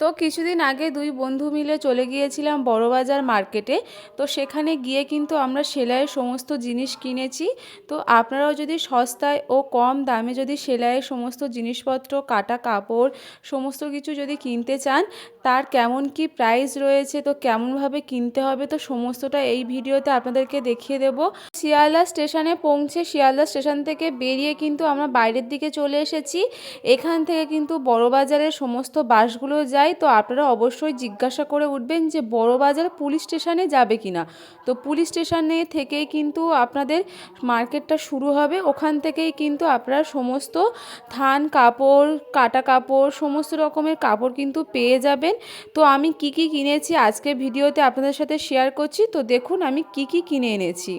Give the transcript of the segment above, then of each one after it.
তো কিছুদিন আগে দুই বন্ধু মিলে চলে গিয়েছিলাম বড়বাজার মার্কেটে। তো সেখানে গিয়ে কিন্তু আমরা সেলাইয়ের সমস্ত জিনিস কিনেছি। তো আপনারাও যদি সস্তায় ও কম দামে যদি সেলাইয়ের সমস্ত জিনিসপত্র, কাটা কাপড়, সমস্ত কিছু যদি কিনতে চান, তার কেমন কি প্রাইস রয়েছে, তো কেমনভাবে কিনতে হবে, তো সমস্তটা এই ভিডিওতে আপনাদেরকে দেখিয়ে দেব। শিয়ালদা স্টেশনে পৌঁছে শিয়ালদা স্টেশন থেকে বেরিয়ে কিন্তু আমরা বাইরের দিকে চলে এসেছি। এখান থেকে কিন্তু বড়বাজারের সমস্ত বাসগুলো যায়। তো আপনারা অবশ্যই জিজ্ঞাসা করে উঠবেন যে বড়বাজার পুলিশ স্টেশনে যাবে কি না তো পুলিশ স্টেশনে থেকেই কিন্তু আপনাদের মার্কেটটা শুরু হবে। ওখান থেকেই কিন্তু আপনারা সমস্ত থান, কাপড়, কাটা কাপড়, সমস্ত রকমের কাপড় কিন্তু পেয়ে যাবেন। তো আমি কি কি কিনেছি আজকে ভিডিওতে আপনাদের সাথে শেয়ার করছি। তো দেখুন আমি কি কি কিনে এনেছি।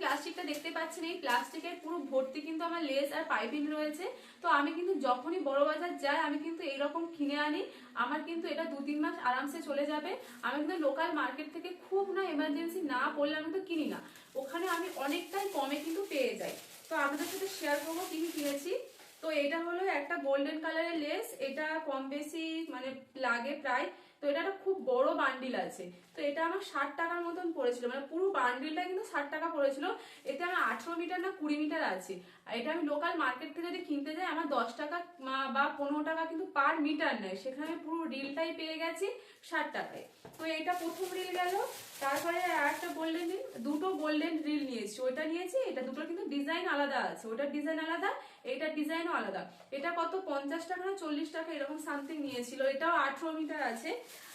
প্লাস্টিকটা দেখতে পাচ্ছেন, এই প্লাস্টিকের পুরো ভর্তি কিন্তু আমার লেস আর পাইপিং রয়েছে। তো আমি কিন্তু যখনই বড় বাজার যাই, আমি কিন্তু এইরকম কিনে আনি। আমার কিন্তু এটা দু তিন মাস আরামসে চলে যাবে। আমি কিন্তু লোকাল মার্কেট থেকে খুব না এমার্জেন্সি না পড়লে আমি তো কিনি না। ওখানে আমি অনেকটাই কমে কিন্তু পেয়ে যাই। তো আপনাদের সাথে শেয়ার করব কি কিনেছি। তো এটা হলো একটা গোল্ডেন কালারের লেস। এটা কম বেশি মানে লাগে প্রায় তো এটা একটা খুব বড় বান্ডিল আছে। তো এটা আমার ষাট টাকার মতন পড়েছিল। মানে পুরো বান্ডিলটা কিন্তু ষাট টাকা পড়েছিল। এতে আমার আঠেরো মিটার না কুড়ি মিটার আছে। এটা আমি লোকাল মার্কেট থেকে যদি কিনতে যাই, আমার দশ টাকা বা পনেরো টাকা কিন্তু পার মিটার নেয়। সেখানে পুরো রিলটাই পেয়ে গেছি ষাট টাকায়। তো এটা প্রথম রিল গেল। তারপরে আর একটা গোল্ডেন রিল দুটো গোল্ডেন রিল নিয়েছি। ওইটা নিয়েছি, এটা দুটো কিন্তু ডিজাইন আলাদা আছে। ওটার ডিজাইন আলাদা, এইটার ডিজাইনও আলাদা। এটা কত? পঞ্চাশ টাকা না চল্লিশ টাকা এরকম সামথিং নিয়েছিল। এটাও আঠেরো মিটার আছে।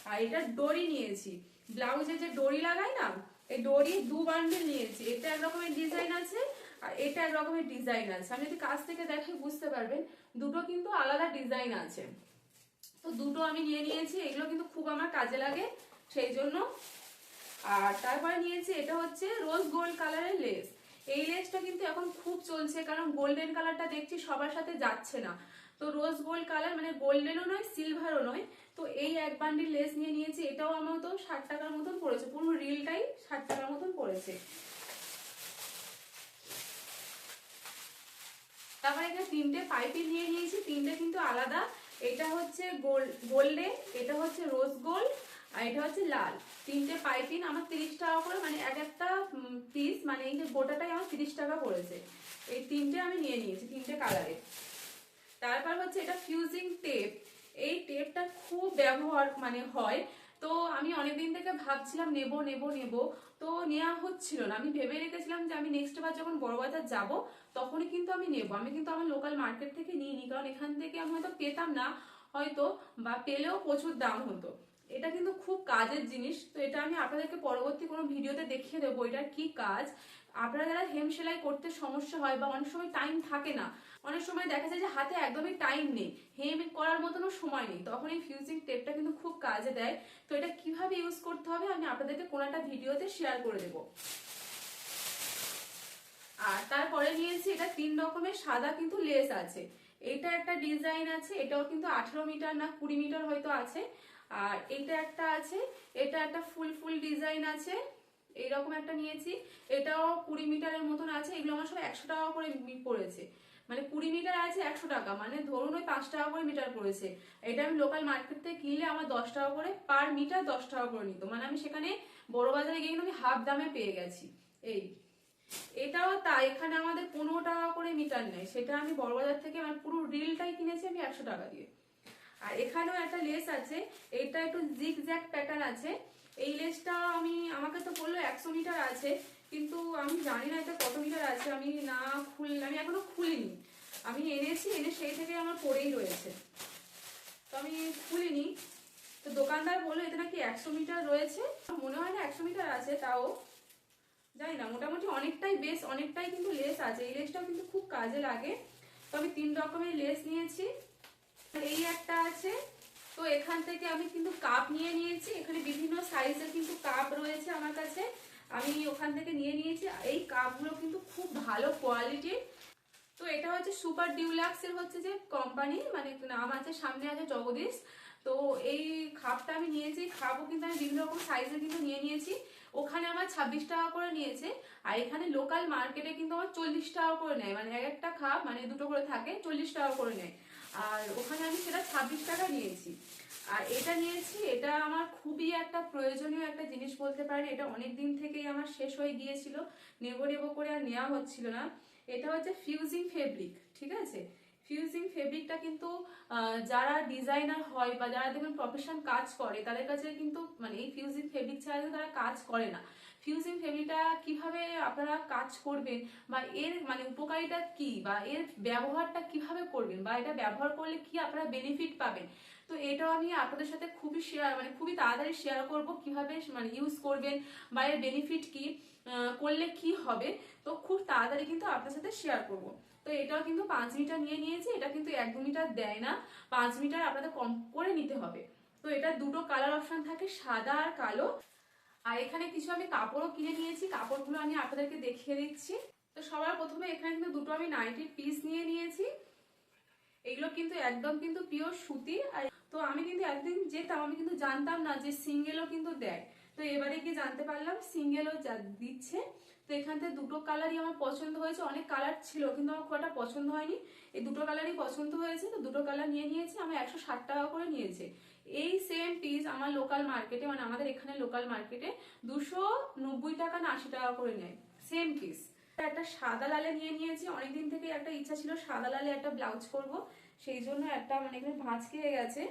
আর এটা দড়ি নিয়েছি। ব্লাউজে যে দড়ি লাগাই না, এই দড়ি দু বান্ডেল নিয়েছি। এটা এক রকমের ডিজাইন আছে। আর এটা এক রকমের ডিজাইন আছে। আমি যদি কাছ থেকে দেখে বুঝতে পারবেন, দুটো কিন্তু আলাদা ডিজাইন আছে। তো দুটো আমি নিয়ে নিয়েছি, এগুলো কিন্তু খুব আমার কাজে লাগে, সেই জন্য। আর তারপরে নিয়েছি, এটা হচ্ছে রোজ গোল্ড কালারের লেস এই লেসটা কিন্তু এখন খুব চলছে, কারণ গোল্ডেন কালারটা দেখছি সবার সাথে যাচ্ছে না। তো রোজ গোল্ড কালার মানে গোল্ডেনও নয় সিলভারও নয়। তো এই এক বান্ডিল লেস নিয়ে নিয়েছি, এটাও আমার তো ষাট টাকার মতন পড়েছে, পুরো রিলটাই ষাট টাকার মতন পড়েছে তারপরে এখানে তিনটে পাইপিং নিয়ে নিয়েছি। তিনটে কিন্তু আলাদা। এটা হচ্ছে গোল্ড গোল্ডে, এটা হচ্ছে রোজ গোল্ড, আর এটা হচ্ছে লাল। তিনটে পাইপিং আমার তিরিশ টাকা করে মানে এক একটা পিস মানে এই যে গোটাটাই আমার তিরিশ টাকা পড়েছে। এই তিনটে আমি নিয়ে নিয়েছি, তিনটে কালারে তারপর হচ্ছে এটা ফিউজিং টেপ এই টেপটা খুব ব্যবহার মানে হয়। তো আমি অনেকদিন থেকে ভাবছিলাম, নেব নেব নেব। তো নেওয়া হচ্ছিল না। আমি ভেবে রেখেছিলাম যে আমি নেক্সট বার যখন বড় বাজার যাব, তখনই কিন্তু আমি নেব। আমি কিন্তু আমার লোকাল মার্কেট থেকে নিইনি, কারণ এখান থেকে আমি হয়তো পেতাম না, হয়তো বা পেলেও প্রচুর দাম হতো। এটা কিন্তু খুব কাজের জিনিস। তো এটা আমি আপনাদেরকে পরবর্তী কোনো ভিডিওতে দেখিয়ে দেবো, এটার কি কাজ। আপনারা যারা হেম সেলাই করতে সমস্যা হয় বা অনেক সময় টাইম থাকে না। অনেক সময় দেখা যায় যে হাতে একদমই টাইম নেই। হেম করার মতনও সময় নেই। তখন এই ফিউজিং টেপটা কিন্তু খুব কাজে দেয়। তো এটা কীভাবে ইউজ করতে হবে আমি আপনাদেরকে কোনো একটা ভিডিওতে শেয়ার করে দেবো। আর তারপরে নিয়েছি এটা তিন রকমের সাদা কিন্তু লেস আছে। এটা একটা ডিজাইন আছে, এটাও কিন্তু আঠেরো মিটার না কুড়ি মিটার হয়তো আছে। আর এটা একটা আছে, এটা একটা ফুল ফুল ডিজাইন আছে। এইরকম একটা নিয়েছি। এটাও কুড়ি মিটারের মতন আছে, এগুলো আমার সব একশো টাকা করে পড়েছে। মানে কুড়ি মিটার আছে একশো টাকা মানে ধরুন ওই পাঁচ টাকা করে মিটার পড়েছে। এটা আমি লোকাল মার্কেট থেকে কিনলে আমার দশ টাকা করে পার মিটার দশ টাকা করে নিত। মানে আমি সেখানে বড় বাজারে গিয়ে আমি হাফ দামে পেয়ে গেছি। এই। এটাও তাই, এখানে আমাদের পনেরো টাকা করে মিটার নেয়। সেটা আমি বড়বাজার থেকে আমার পুরো রিলটাই কিনেছি আমি একশো টাকা দিয়ে। আর এখানেও একটা লেস আছে, এটা একটু জিগ জ্যাক প্যাটার্ন আছে। এই লেসটা আমি, আমাকে তো বলল একশো মিটার আছে, কিন্তু আমি জানি না এটা কত মিটার আছে, আমি না খুল, আমি এখনও খুলিনি। আমি এনেছি, এনে সেই থেকে আমার পরেই রয়েছে। তো আমি খুলিনি। তো দোকানদার বলল, এতে নাকি একশো মিটার রয়েছে? মনে হয় না একশো মিটার আছে, তাও জানি না, মোটামুটি অনেকটাই বেশ, অনেকটাই কিন্তু লেস আছে। এই লেসটাও কিন্তু খুব কাজে লাগে। তো আমি তিন রকমের লেস নিয়েছি। এই একটা আছে তো এখান থেকে আমি কিন্তু কাপ নিয়ে নিয়েছি। এখানে বিভিন্ন সাইজের কিন্তু কাপ রয়েছে আমার কাছে। আমি ওখান থেকে নিয়ে নিয়েছি। এই কাপগুলো কিন্তু খুব ভালো কোয়ালিটির তো এটা হচ্ছে সুপার ডিউলাক্সের হচ্ছে যে কোম্পানি মানে নাম আছে, সামনে আছে জগদীশ। তো এই খাপটা আমি নিয়েছি। খাপও কিন্তু আমি বিভিন্ন রকম সাইজের কিন্তু নিয়ে নিয়েছি। ওখানে আমার ছাব্বিশ টাকা করে নিয়েছে। আর এখানে লোকাল মার্কেটে কিন্তু আমার চল্লিশ টাকা করে নেয়। মানে এক একটা খাপ মানে দুটো করে থাকে, চল্লিশ টাকা করে নেয়। আর ওখানে আমি সেটা ছাব্বিশ টাকা নিয়েছি। আর এটা নিয়েছি, এটা আমার খুবই একটা প্রয়োজনীয় একটা জিনিস বলতে পারি এটা অনেক দিন থেকেই আমার শেষ হয়ে গিয়েছিল, নেব নেব করে আর নেওয়া হচ্ছিল না। এটা হচ্ছে ফিউজিং ফেব্রিক ঠিক আছে? ফিউজিং ফেব্রিকটা কিন্তু যারা ডিজাইনার হয় বা যারা দেখবেন প্রফেশন কাজ করে, তাদের কাছে কিন্তু মানে এই ফিউজিং ফেব্রিক ছাড়া কিন্তু তারা কাজ করে না। ফিউজিং ফেব্রিকটা কীভাবে আপনারা কাজ করবেন বা এর মানে উপকারিতা কি বা এর ব্যবহারটা কীভাবে করবেন বা এটা ব্যবহার করলে কি আপনারা বেনিফিট পাবেন? তো এটাও আমি আপনাদের সাথে খুবই শেয়ার মানে খুবই তাড়াতাড়ি শেয়ার করব কীভাবে মানে ইউজ করবেন বা এর বেনিফিট কি করলে কি হবে, তো খুব তাড়াতাড়ি কিন্তু আপনার সাথে শেয়ার করব। তো এটাও কিন্তু পাঁচ মিটার নিয়ে নিয়েছি, এটা কিন্তু এক দু মিটার দেয় না। পাঁচ মিটার আপনাদের কম করে নিতে হবে। তো এটা দুটো কালার অপশন থাকে, সাদা আর কালো। আর এখানে কিছু আমি কাপড়ও কিনে নিয়েছি, কাপড়গুলো আমি আপনাদেরকে দেখিয়ে দিচ্ছি। তো সবার প্রথমে এখানে কিন্তু দুটো আমি নাইটির পিস নিয়ে নিয়েছি। এগুলো কিন্তু একদম কিন্তু পিওর সুতি। আর তো আমি কিন্তু একদিন যেতাম, আমি কিন্তু জানতাম না যে সিঙ্গেলও কিন্তু দেয়। তো এবারে গিয়ে জানতে পারলাম সিঙ্গেলও দিচ্ছে। তো এখান থেকে দুটো কালারই আমার পছন্দ হয়েছে। অনেক কালার ছিল, কিন্তু আমার খুব একটা পছন্দ হয়নি। এই দুটো কালারই পছন্দ হয়েছে, তো দুটো কালার নিয়ে নিয়েছি। আমার একশো ষাট টাকা করে নিয়েছে। এই সেম পিস আমার লোকাল মার্কেটে মানে আমাদের এখানে লোকাল মার্কেটে দুশো নব্বই টাকা না আশি টাকা করে নেয়। সেম পিস একটা সাদা লালে নিয়ে নিয়েছি। অনেকদিন থেকে একটা ইচ্ছা ছিল সাদা লালে একটা ব্লাউজ করব সেই জন্য একটা মানে এখানে ভাঁজ খেয়ে গেছে।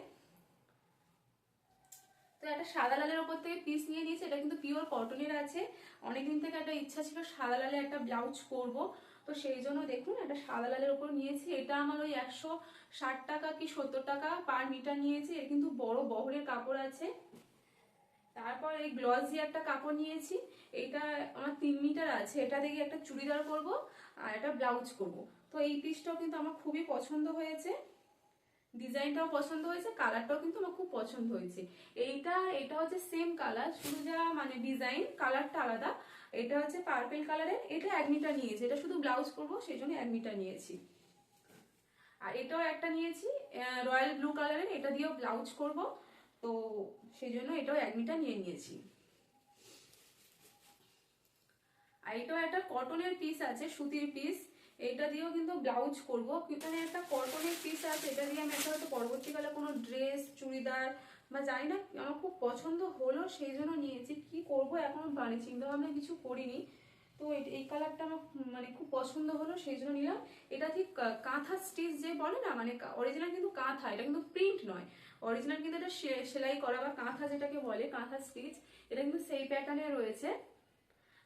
তো একটা সাদা লালের ওপর থেকে পিস নিয়ে নিয়েছি, এটা কিন্তু পিওর কটনের আছে। অনেকদিন থেকে একটা ইচ্ছা ছিল সাদা লালে একটা ব্লাউজ করব। তো সেই জন্য দেখুন, একটা সাদা লালের ওপর নিয়েছি। এটা আমার ওই একশো ষাট টাকা কি সত্তর টাকা পার মিটার নিয়েছি। এর কিন্তু বড় বহরের কাপড় আছে। তারপর এই গ্লসি একটা কাপড় নিয়েছি। এটা আমার তিন মিটার আছে। এটা দেখে একটা চুড়িদার করব আর একটা ব্লাউজ করব। তো এই পিসটাও কিন্তু আমার খুবই পছন্দ হয়েছে। ডিজাইনটাও পছন্দ হয়েছে, কালারটাও কিন্তু আমার খুব পছন্দ হয়েছে। এইটা, এটা হচ্ছে সেম কালার শুধু যা মানে ডিজাইন কালারটা আলাদা। এটা হচ্ছে পার্পেল কালারের এটা মিটার নিয়েছি। এটা শুধু ব্লাউজ করব, সেই জন্য মিটার নিয়েছি। আর এটাও একটা নিয়েছি রয়্যাল ব্লু কালারের এটা দিয়েও ব্লাউজ করব। তো সেই জন্য এটাও মিটার নিয়ে নিয়েছি। আর এটাও একটা কটনের পিস আছে, সুতির পিস এটা দিয়েও কিন্তু ব্লাউজ করব। এখানে একটা কটনের পিস আছে, এটা দিয়ে আমি একটা হয়তো পরবর্তীকালে কোনো ড্রেস চুড়িদার বা জানি না, আমার খুব পছন্দ হলো, সেই জন্য নিয়েছি। কি করব, এখনও মানে চিন্তা ভাবনা কিছু করিনি। তো এই- কালারটা আমার মানে খুব পছন্দ হলো, সেই জন্য নিলাম। এটা ঠিক কাঁথা স্টিচ যে বলে না মানে অরিজিনাল কিন্তু কাঁথা, এটা কিন্তু প্রিন্ট নয়। অরিজিনাল কিন্তু এটা সেলাই করা বা কাঁথা যেটাকে বলে, কাঁথা স্টিচ এটা কিন্তু সেই প্যাটার্নে রয়েছে।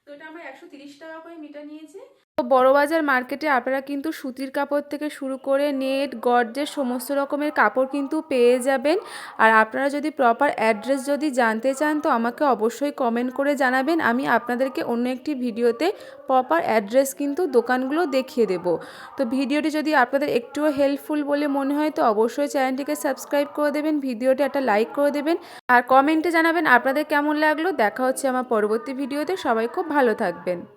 তো এটা আমরা একশো টাকা করে মিটার নিয়েছে। বড়বাজার মার্কেটে আপনারা কিন্তু সুতির কাপড় থেকে শুরু করে নেট, গর্জের সমস্ত রকমের কাপড় কিন্তু পেয়ে যাবেন। আর আপনারা যদি প্রপার অ্যাড্রেস যদি জানতে চান, তো আমাকে অবশ্যই কমেন্ট করে জানাবেন। আমি আপনাদেরকে অন্য একটি ভিডিওতে প্রপার অ্যাড্রেস কিন্তু দোকানগুলো দেখিয়ে দেব। তো ভিডিওটি যদি আপনাদের একটুও হেল্পফুল বলে মনে হয়, তো অবশ্যই চ্যানেলটিকে সাবস্ক্রাইব করে দেবেন, ভিডিওটি একটা লাইক করে দেবেন। আর কমেন্টে জানাবেন আপনাদের কেমন লাগল। দেখা হচ্ছে আমার পরবর্তী ভিডিওতে। সবাই খুব ভালো থাকবেন।